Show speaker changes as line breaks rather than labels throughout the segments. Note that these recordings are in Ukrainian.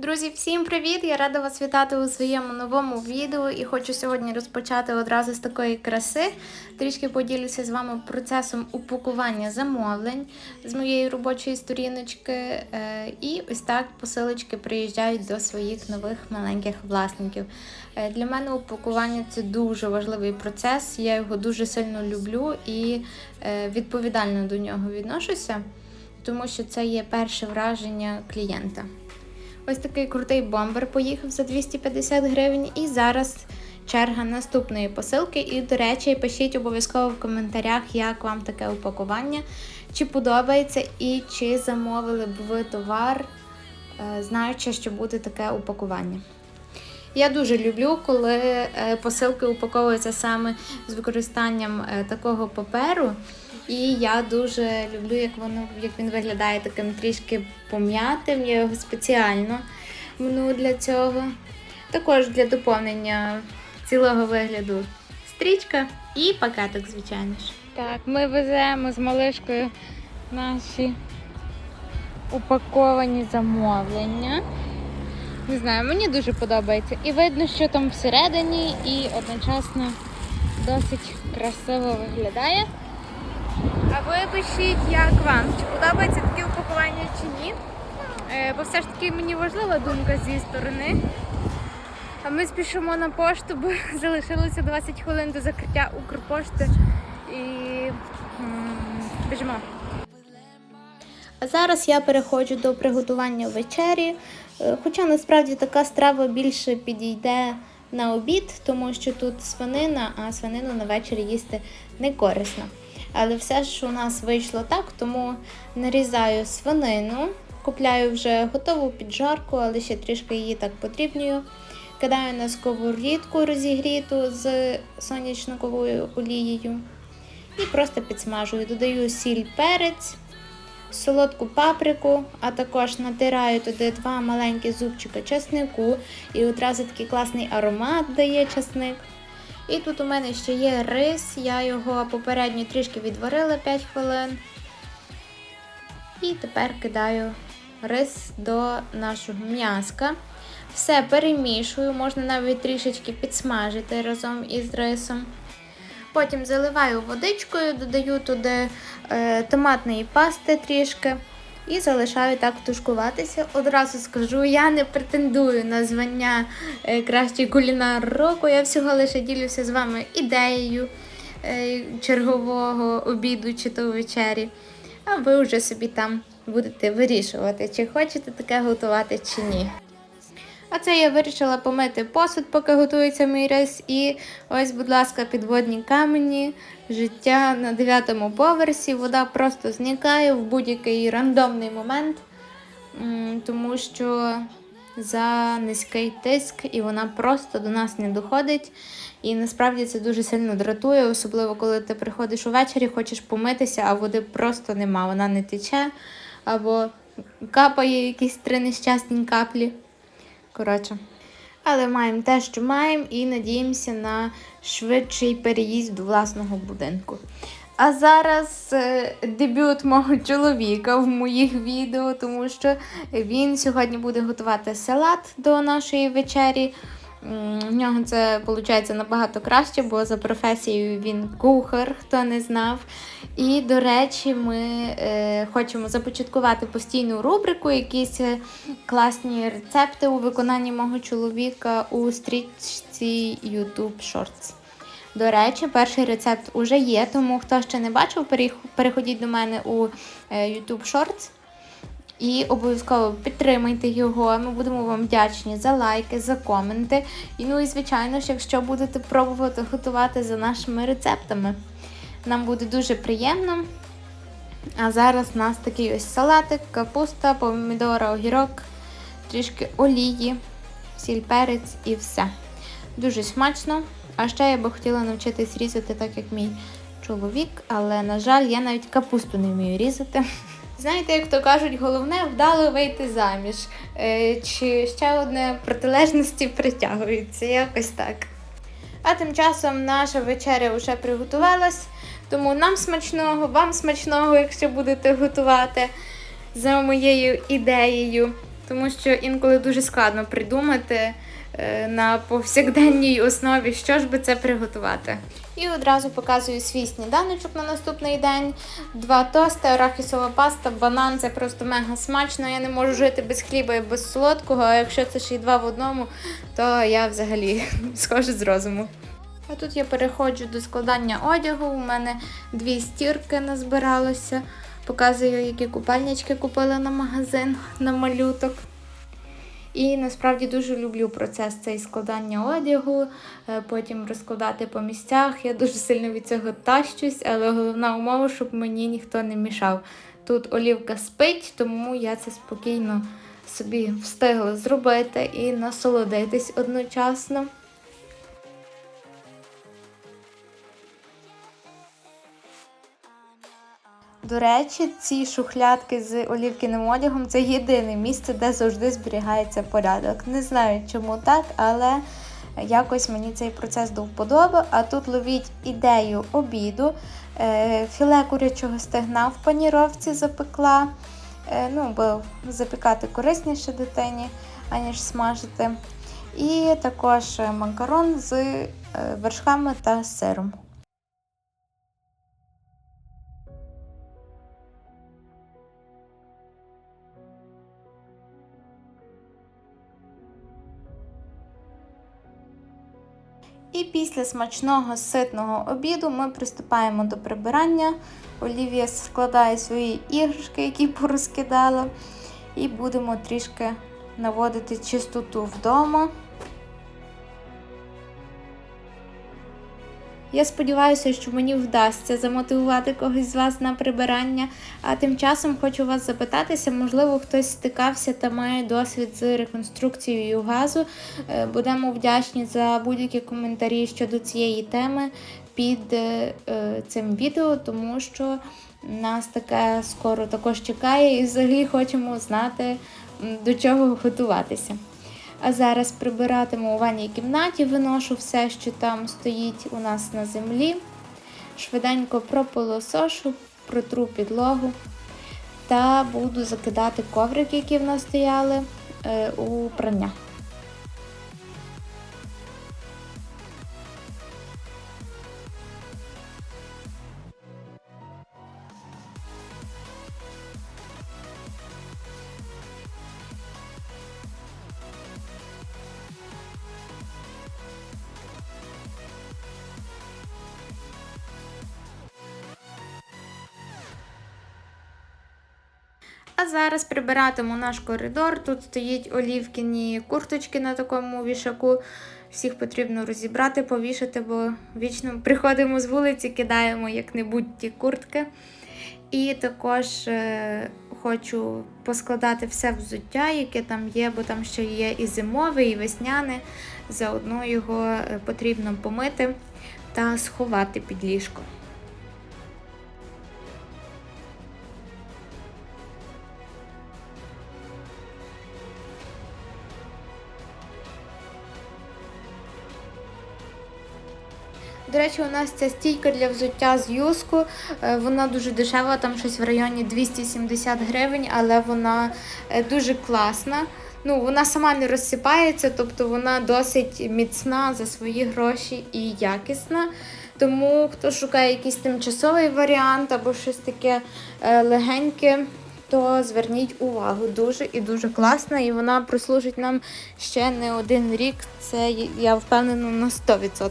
Друзі, всім привіт! Я рада вас вітати у своєму новому відео і хочу сьогодні розпочати одразу з такої краси. Трішки поділюся з вами процесом упакування замовлень з моєї робочої сторіночки. Е, І ось так посилочки приїжджають до своїх нових маленьких власників. Е, Для мене упакування це дуже важливий процес. Я його дуже сильно люблю і е, відповідально до нього відношуся, тому що це є перше враження клієнта. Ось такий крутий бомбер поїхав за 250 гривень. І зараз черга наступної посилки. І, до речі, пишіть обов'язково в коментарях, як вам таке упакування, чи подобається і чи замовили б ви товар, е, знаючи, що буде таке упакування. Я дуже люблю, коли е, посилки упаковуються саме з використанням е, такого паперу. І я дуже люблю, як воно як він виглядає таким трішки пом'ятим. Я його спеціально мну для цього. Також для доповнення цілого вигляду стрічка і пакетик, звичайно ж.
Так, ми веземо з малишкою наші упаковані замовлення. Не знаю, мені дуже подобається. І видно, що там всередині, і одночасно досить красиво виглядає. А ви пишіть, як вам? Чи подобається таке упакування чи ні? Е, бо все ж таки мені важлива думка зі сторони. А ми спішимо на пошту, бо залишилося 20 хвилин до закриття Укрпошти і біжимо.
А зараз я переходжу до приготування вечері. Е, Хоча насправді така страва більше підійде на обід, тому що тут свинина, а свинину на вечір їсти не корисно. Але все ж у нас вийшло так, тому нарізаю свинину, купляю вже готову піджарку, але ще трішки її так подрібнюю. Кидаю на сковорідку розігріту з соняшниковою олією і просто підсмажую. Додаю сіль, перець, солодку паприку, а також натираю туди два маленькі зубчика чеснику і одразу такий класний аромат дає чесник. І тут у мене ще є рис, я його попередньо трішки відварила 5 хвилин. І тепер кидаю рис до нашого м'яска. Все перемішую, можна навіть трішечки підсмажити разом із рисом. Потім заливаю водичкою, додаю туди е, томатної пасти трішки і залишаю так тушкуватися. Одразу скажу, я не претендую на звання е, кращий кулінар року. Я всього лише ділюся з вами ідеєю е, чергового обіду чи то вечері. А ви вже собі там будете вирішувати, чи хочете таке готувати, чи ні. А це я вирішила помити посуд, поки готується мій рис. І ось, будь ласка, підводні камені, життя на дев'ятому поверсі. Вода просто зникає в будь-який рандомний момент, тому що за низький тиск і вона просто до нас не доходить. І насправді це дуже сильно дратує, особливо коли ти приходиш увечері, хочеш помитися, а води просто нема. Вона не тече або капає якісь три нещасні каплі. Коротше. Але маємо те, що маємо, і надіємося на швидший переїзд до власного будинку. А зараз е, дебют мого чоловіка в моїх відео, тому що він сьогодні буде готувати салат до нашої вечері. В нього це виходить набагато краще, бо за професією він кухар, хто не знав. І, до речі, ми е, хочемо започаткувати постійну рубрику, якісь е, класні рецепти у виконанні мого чоловіка у стрічці YouTube Shorts. До речі, перший рецепт уже є, тому хто ще не бачив, переходіть до мене у е, YouTube Shorts. І обов'язково підтримайте його. Ми будемо вам вдячні за лайки, за коменти. І ну і звичайно ж, якщо будете пробувати готувати за нашими рецептами. Нам буде дуже приємно. А зараз у нас такий ось салатик, капуста, помідора, огірок, трішки олії, сіль, перець і все. Дуже смачно. А ще я би хотіла навчитись різати так, як мій чоловік, але, на жаль, я навіть капусту не вмію різати. Знаєте, як то кажуть, головне вдало вийти заміж. Е, чи ще одне протилежності притягуються, якось так. А тим часом наша вечеря вже приготувалась, тому нам смачного, вам смачного, якщо будете готувати за моєю ідеєю. тому що інколи дуже складно придумати е, на повсякденній основі, що ж би це приготувати. І одразу показую свій сніданочок на наступний день. Два тости, арахісова паста, банан це просто мега смачно. Я не можу жити без хліба і без солодкого, а якщо це ще й два в одному, то я взагалі схожу з розуму. А тут я переходжу до складання одягу. У мене дві стірки назбиралося. Показую, які купальнички купила на магазин на малюток. І насправді дуже люблю процес цей складання одягу, е, потім розкладати по місцях. Я дуже сильно від цього тащусь, але головна умова, щоб мені ніхто не мішав. Тут олівка спить, тому я це спокійно собі встигла зробити і насолодитись одночасно. До речі, ці шухлядки з олівкіним одягом це єдине місце, де завжди зберігається порядок. Не знаю, чому так, але якось мені цей процес до вподоби. А тут ловіть ідею обіду. Е, Філе курячого стегна в паніровці запекла. Е, Ну, бо запікати корисніше дитині, аніж смажити. І також макарон з е, вершками та сиром. І після смачного ситного обіду ми приступаємо до прибирання. Олівія складає свої іграшки, які порозкидала, і будемо трішки наводити чистоту вдома. Я сподіваюся, що мені вдасться замотивувати когось з вас на прибирання. А тим часом хочу вас запитатися, можливо, хтось стикався та має досвід з реконструкцією газу. Е, Будемо вдячні за будь-які коментарі щодо цієї теми під е, е, цим відео, тому що нас таке скоро також чекає і взагалі хочемо знати, до чого готуватися. А зараз прибиратиму у ванній кімнаті, виношу все, що там стоїть у нас на землі. Швиденько пропилосошу, протру підлогу та буду закидати коврики, які в нас стояли е, у прання. А зараз прибиратиму наш коридор. Тут стоїть олівкіні курточки на такому вішаку. Всіх потрібно розібрати, повішати, бо вічно приходимо з вулиці, кидаємо як-небудь ті куртки. І також е, хочу поскладати все взуття, яке там є, бо там ще є і зимове, і весняне. Заодно його е, потрібно помити та сховати під ліжко. До речі, у нас ця стійка для взуття з юску. е, Вона дуже дешева, там щось в районі 270 гривень, але вона е, дуже класна. Ну, вона сама не розсипається, тобто вона досить міцна за свої гроші і якісна. Тому хто шукає якийсь тимчасовий варіант або щось таке е, легеньке, то зверніть увагу. Дуже і дуже класна, і вона прослужить нам ще не один рік. Це я впевнена на 100%.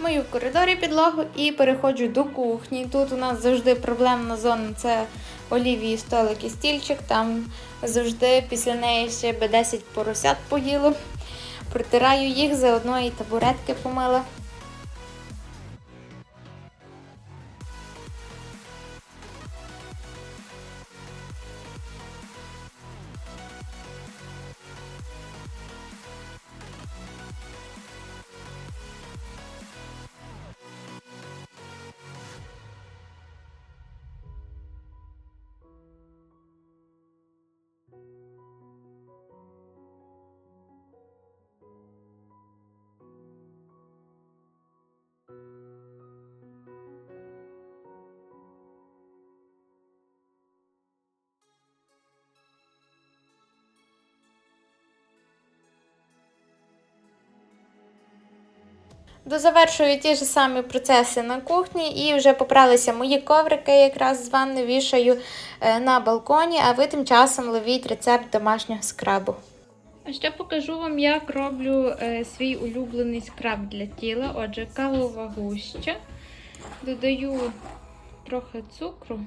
Мою в коридорі підлогу і переходжу до кухні. Тут у нас завжди проблемна зона це олівії, столик і стільчик. Там завжди після неї ще би 10 поросят поїло. Протираю їх, заодно і табуретки помила. Дозавершую ті ж самі процеси на кухні і вже попралися мої коврики, якраз з ванни вішаю е, на балконі, а ви тим часом ловіть рецепт домашнього скрабу.
А ще покажу вам, як роблю е, свій улюблений скраб для тіла. Отже, кавова гуща. Додаю трохи цукру.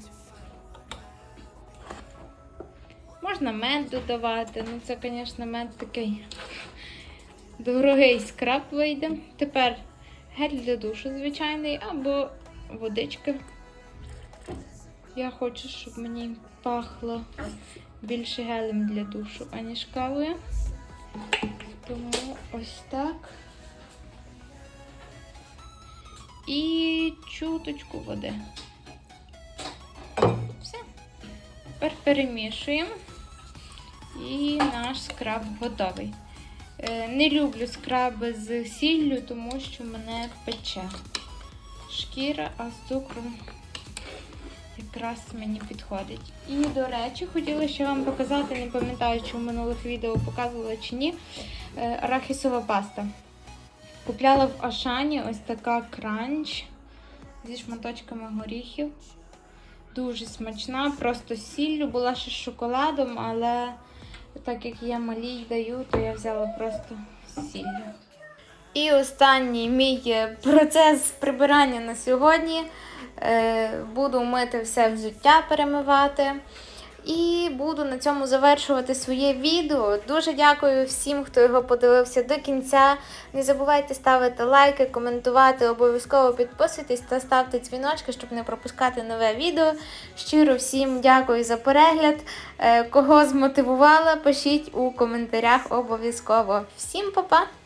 Можна мед додавати. Ну, це, звісно, мед такий дорогий скраб вийде. Тепер гель для душу звичайний або водички. Я хочу, щоб мені пахло більше гелем для душу, аніж кавою. Тому ось так. І чуточку води. Все. Тепер перемішуємо. І наш скраб готовий. Е, Не люблю скраби з сіллю, тому що мене пече шкіра, а з цукром якраз мені підходить. І, до речі, хотіла ще вам показати, не пам'ятаю, чи в минулих відео показувала чи ні, е, арахісова паста. Купляла в Ашані ось така кранч зі шматочками горіхів. Дуже смачна, просто з сіллю, була ще з шоколадом, але так як я малій даю, то я взяла просто сілля.
І останній мій е, процес прибирання на сьогодні. Е, Буду мити все взуття, перемивати. І буду на цьому завершувати своє відео. Дуже дякую всім, хто його подивився до кінця. Не забувайте ставити лайки, коментувати, обов'язково підписуйтесь та ставте дзвіночки, щоб не пропускати нове відео. Щиро всім дякую за перегляд. Е, Кого змотивувала, пишіть у коментарях обов'язково. Всім па-па!